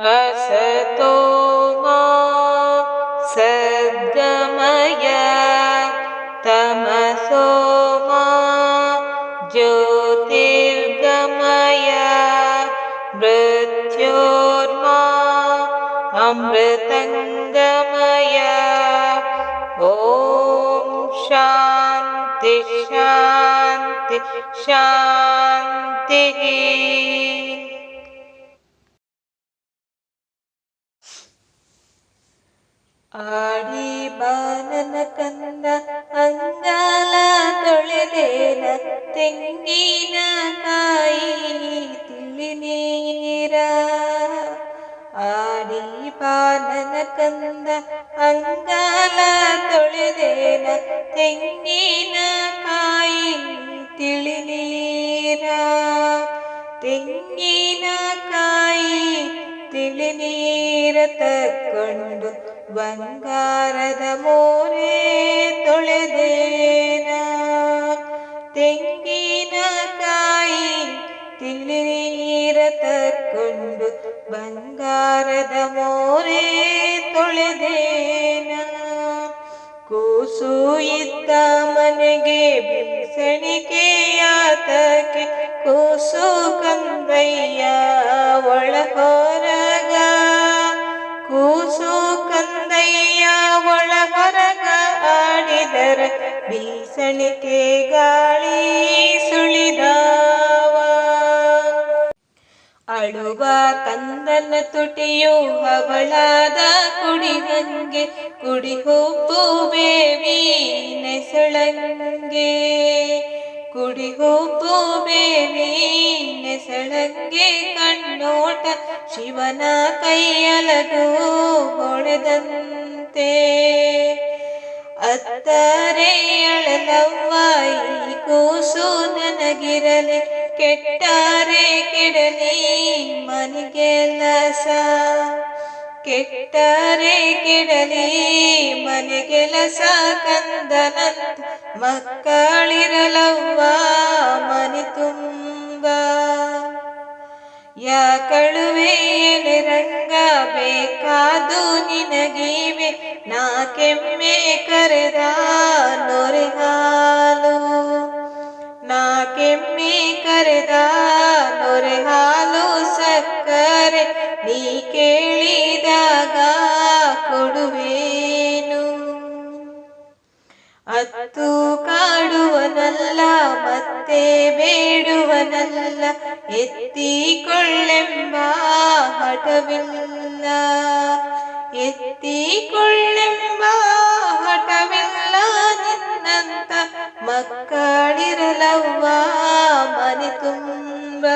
असतो मा सद्गमय तमसो मा ज्योतिर्गमय मृत्योर्मा अमृतङ्गमय। ॐ शान्ति शान्ति शान्तिः। ಆಡಿ ಬಾನನ ಕಂದ ಅಂಗಾಲ ತೊಳೆದೇನ ತೆಂಗಿನ ಕಾಯಿ ತಿಳಿ ನೀರ ಆಡಿ ಬಾನನ ಕಂದ ಅಂಗಾಲ ತೊಳೆದೇನ ತೆಂಗಿನ ಕಾಯಿ ತಿಳಿ ನೀರ ಬಂಗಾರದ ಮೋರೆ ತೊಳೆದೇನ? ತೆಂಗಿನ ಕಾಯಿ ತಿಳಿ ನೀರ ತಕ್ಕೊಂಡು ಬಂಗಾರದ ಮೋರೆ ತೊಳೆದೇನ? ಕೂಸು ಇದ್ದ ಮನೆಗೆ ಬೀಸಣಿಕೆಯಾತಕ್ಕೆ ಕೂಸು ಕಂದಯ್ಯ ಒಳ ಹೊರಗ ಕೂಸು ಬೀಸಣಿಕೆ ಗಾಳಿ ಸುಳಿದಾವ. ಅಳುವ ಕಂದನ ತುಟಿಯು ಹವಳಾದ ಕುಡಿ ಹಂಗೆ ಕುಡಿ ಹೋಪು ಬೇವಿ ನೆಸಳಂಗೆ. ಕುಡಿ ಹೋಪು ಬೇವಿ ನೆಸಳಂಗೆ, ಕಣ್ಣೋಟ ಶಿವನ ಕೈಯಲಗೂ ಹೊಳೆದಂತೆ ಅತ್ತರೆ ಅಳಲವ್ವ ಈ ಕೂಸು ನನಗಿರಲಿ, ಕೆಟ್ಟಾರೆ ಕೆಡಲಿ ಮನೆಗೆಲಸ ಕೆಟ್ಟರೆ ಕೆಡಲಿ ಮನೆಗೆಲಸ ಕಂದನಂತ ಮಕ್ಕಳಿರಲವ್ವ ಮನೆ ತುಂಬ. ಯಾಕಳುವೆ ಕಳುವೆಯಲ್ಲಿ ರಂಗ ಬೇಕಾದು ನಿನಗೀವೆ ನಾ ಕೆಮ್ಮೆ ಕರೆದ ನೊರೆ ಹಾಲು. ನಾ ಕೆಮ್ಮೆ ಕರೆದ ಕಾಡುವನಲ್ಲ ಮತ್ತೆ ಬೇಡುವನಲ್ಲ ಎತ್ತಿಕೊಳ್ಳೆಂಬ ಹಠವಿಲ್ಲ. ಎತ್ತಿಕೊಳ್ಳೆಂಬ ಹಠವಿಲ್ಲ ನಿನ್ನಂತ ಮಕ್ಕಳಿರಲವ್ವ ಮನೆ ತುಂಬ.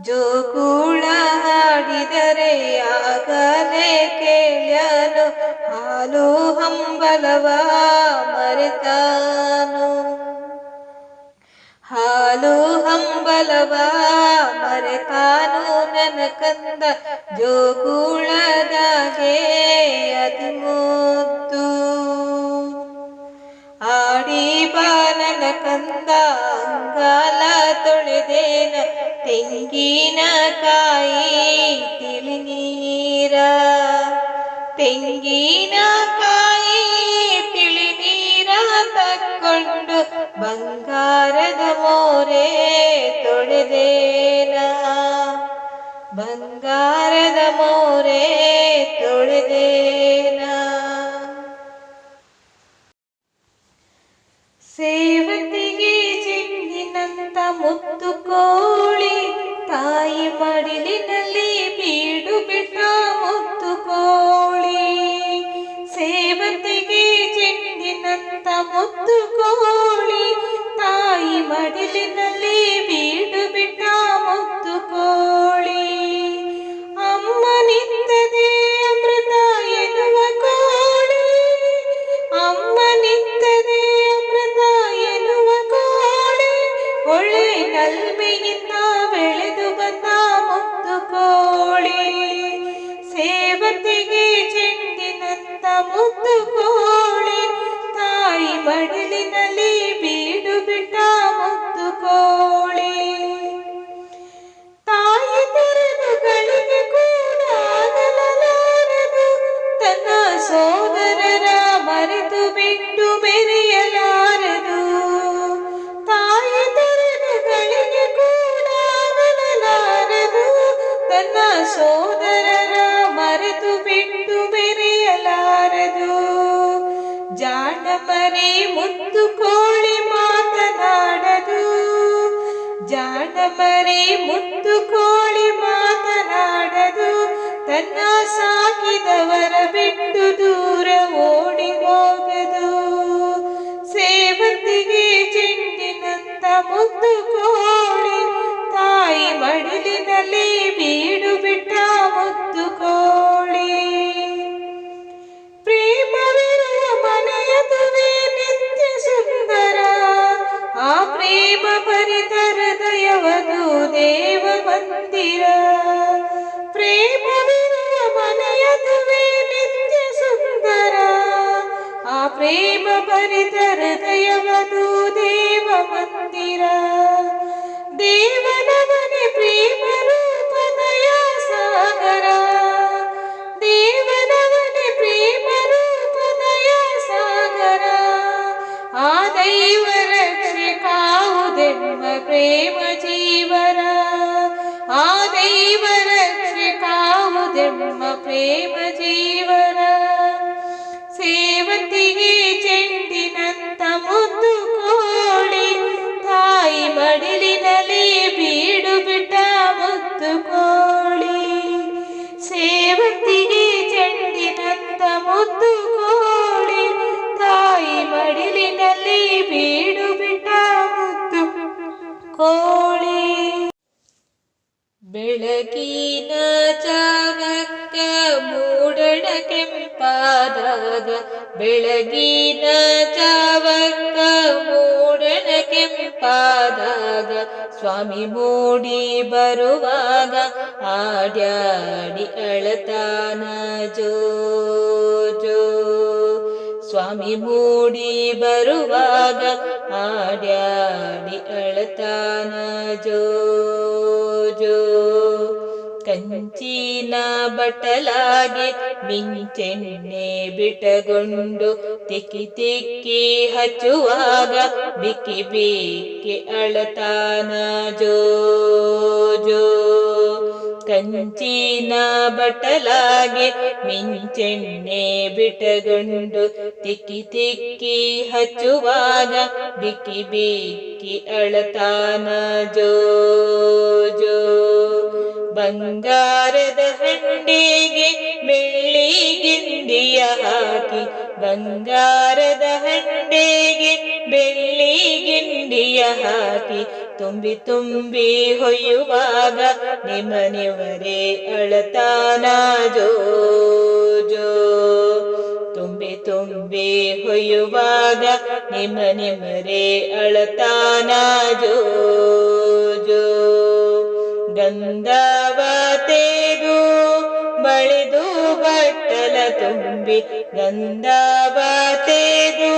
ಜೋಗೂಳ ಹಾಡಿದರೆ ಆಗಲೇಕೆ? ಹಾಲು ಹಂಬಲವ ಮರೆತಾನು ಹಾಲು ಹಂಬಲವ ಮರೆತಾನು ನನ್ನ ಕಂದ ಜೋಗೂಳದಾಗೆ ಅತಿ ಮುದ್ದು ಆಡಿ ಬಾನನ ಕಂದ ಅಂಗಾಲ ತೊಳೆದೇನ ತೆಂಗಿನ ಕಾಯಿ ಬಂಗಾರದ ಮೋರೆ ತೊಳೆದೇನ? ಬಂಗಾರದ ಮೋರೆ ತೊಳೆದೇನ? ಸೇವತಿಗೆ ಚಿಂದಿನಂತ ಮುತ್ತು ಕೋಳಿ, ತಾಯಿ ಮಡಿಲಿನಲ್ಲಿ ಬೀಡು ಬಿಟ್ಟ ಮುತ್ತು ಕೋಳಿ. ಸೇವತಿಗೆ ಚಿಂದಿನಂತ ಮುತ್ತು ಕೋಳಿ ತಾಯಿ ಸೋದರರ ಮರೆತು ಬಿಟ್ಟು ಬೆರೆಯಲಾರದು. ಜಾಣ ಮರಿ ಮುದ್ದು ಕೋಳಿ ಮಾತನಾಡದು. ಜಾಣ ಮರಿ ಮುದ್ದು ಕೋಳಿ ಮಾತನಾಡದು. ತನ್ನ ಸಾಕಿದವರ ಬಿಟ್ಟು ದೂರ ಓಡಿ ಹೋಗದು. ಸೇವಂತಿಗೆ ಚೆಂಡಿನಂತ ಮುದ್ದು ಕೋಳಿ ತಾಯಿ ಮಡಿಲಿನಲ್ಲಿ ಬೀಡು ಬಿಟ್ಟ ಮುದ್ದು ಕೋಳಿ. ಪ್ರೇಮವಿರುವ ಮನೆಯದುವೆ ನಿತ್ಯ ಸುಂದರ. ಆ ಪ್ರೇಮ ಭರಿತ ಹೃದಯವದು ದೇವ ಮಂದಿರ. ಪ್ರೇಮವಿರುವ ಮನೆಯದುವೆ ನಿತ್ಯ ಸುಂದರ. ಆ ಪ್ರೇಮ ಭರಿತ ಹೃದಯವದು ಪ್ರೇಮ ಜೀವರ ಸೇವಂತಿಗೆ ಚೆಂಡಿನಂತ ಮುದ್ದು ಕೋಳಿ ತಾಯಿ ಮಡಿಲಿನಲ್ಲಿ ಬೀಡು ಬಿಟ್ಟ ಮುದ್ದು ಕೋಳಿ ಸೇವಂತಿಗೆ ಚೆಂಡಿನಂತ ಮುದ್ದು ಕೋಳಿ ತಾಯಿ ಮಡಿಲಿನಲ್ಲಿ ಬೀಡು ಬಿಟ್ಟ ಮುದ್ದು ಕೋಳಿ ಬೆಳಗಿನ ಜಾವಕ್ಕ ಮೂಡಣ ಕೆಂಪಾದಾಗ ಬೆಳಗಿನ ಜಾವಕ್ಕ ಮೂಡಣ ಕೆಂಪಾದಾಗ ಸ್ವಾಮಿ ಮೂಡಿ ಬರುವಾಗ ಆಡ್ಯಾಡಿ ಅಳತಾನ ಜೋ ಜೋ. ಸ್ವಾಮಿ ಮೂಡಿ ಬರುವಾಗ ಆಡ್ಯಾಡಿ ಅಳತಾನ ಜೋ. ಕಂಚಿನ ಬಟಲಾಗಿ ಮಿಂಚೆಣ್ಣೆ ಬಿಟಗೊಂಡು ತಿಕ್ಕಿ ತಿಕ್ಕಿ ಹಚ್ಚುವಾಗ ಬಿಕ್ಕಿ ಬಿಕ್ಕಿ ಅಳತಾನ ಜೋ ಜೋ ಕಂಚಿನ ಬಟಲಾಗಿ ಮಿಂಚೆಣ್ಣೆ ಬಿಟಗೊಂಡು ತಿಕ್ಕಿ ತಿಕ್ಕಿ ಹಚ್ಚುವಾಗ ಬಿಕ್ಕಿ ಬಿಕ್ಕಿ ಅಳತಾನ ಜೋ ಜೋ ಬಂಗಾರದ ಹಂಡಿಗೆ ಬೆಳ್ಳಿ ಗಿಂಡಿಯ ಹಾಕಿ, ಬಂಗಾರದ ಹಂಡೆಗೆ ಬೆಳ್ಳಿ ಗಿಂಡಿಯ ಹಾಕಿ, ತುಂಬಿ ತುಂಬಿ ಹೊಯ್ಯುವಾಗ ನಿಮ್ಮನೆಯವರೇ ಅಳತಾನ ಜೋ ಜೋ ತುಂಬಿ ತುಂಬಿ ಹೊಯ್ಯುವಾಗ ನಿಮ್ಮ ನಿಮರೇ ಅಳತಾನ ಜೋ ಜೋ ಗಂಧವ ತೇದು ಬಳಿದು ಬಟ್ಟಲ ತುಂಬಿ ಗಂಧವ ತೇದು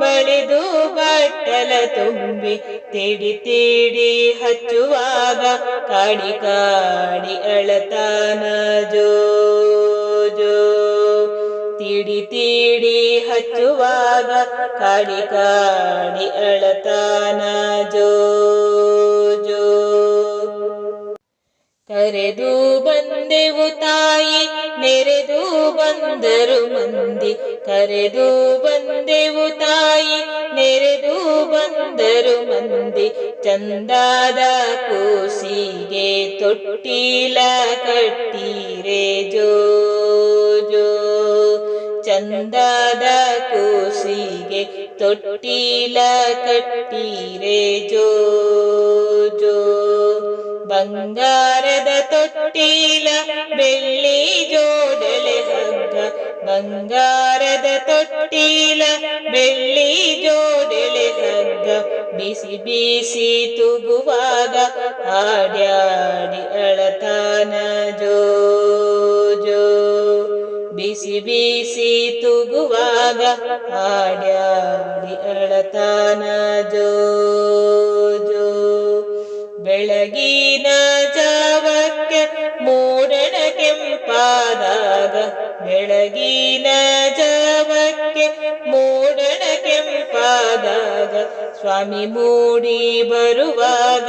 ಬಳಿದು ಬಟ್ಟಲ ತುಂಬಿ ತಿಡಿ ತಿಡಿ ಹಚ್ಚುವಾಗ ಕಾಡಿ ಕಾಡಿ ಅಳತಾನ ಜೋ ಜೋ ತಿಡಿ ತಿಡಿ ಹಚ್ಚುವಾಗ ಕಾಡಿ ಕಾಡಿ ಅಳತಾನ ಜೋ. ಕರೆದು ಬಂದೆವು ತಾಯಿ, ನೆರೆದು ಬಂದರು ಮಂದಿ. ಕರೆದು ಬಂದೆವು ತಾಯಿ, ನೆರೆದು ಬಂದರು ಮಂದಿ. ಚಂದಾದ ಕೂಸಿಗೆ ತೊಟ್ಟಿಲ ಕಟ್ಟೀರೆ ಜೋ ಜೋ ಚಂದಾದ ಕೂಸಿಗೆ ತೊಟ್ಟಿಲ ಕಟ್ಟೀರೆ ಜೋ ಜೋ ಬಂಗಾರದ ತೊಟ್ಟಿಲ, ಬೆಳ್ಳಿ ಜೋಡಲೆ ಹಗ್ಗ ಬಂಗಾರದ ತೊಟ್ಟಿಲ, ಬೆಳ್ಳಿ ಜೋಡಲೆ ಹಗ್ಗ ಬಿಸಿ ಬಿಸಿ ತುಗುವಾಗ ಹಾಡ್ಯಾಡಿ ಅಳತಾನ ಜೋ ಜೋ ಬಿಸಿ ಬಿಸಿ ತುಗುವಾಗ ಹಾಡ್ಯಾಡಿ ಅಳತಾನ ಜೋ ಜೋ ಬೆಳಗಿನ ಕೆಂಪಾದಾಗ ಬೆಳಗಿನ ಜಾವಕ್ಕೆ ಮೂಡಣ ಕೆಂಪಾದಾಗ ಸ್ವಾಮಿ ಮೂಡಿ ಬರುವಾಗ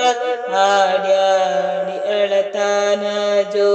ಹಾಡ್ಯಾಡಿ ಅಳತಾನ ಜೋ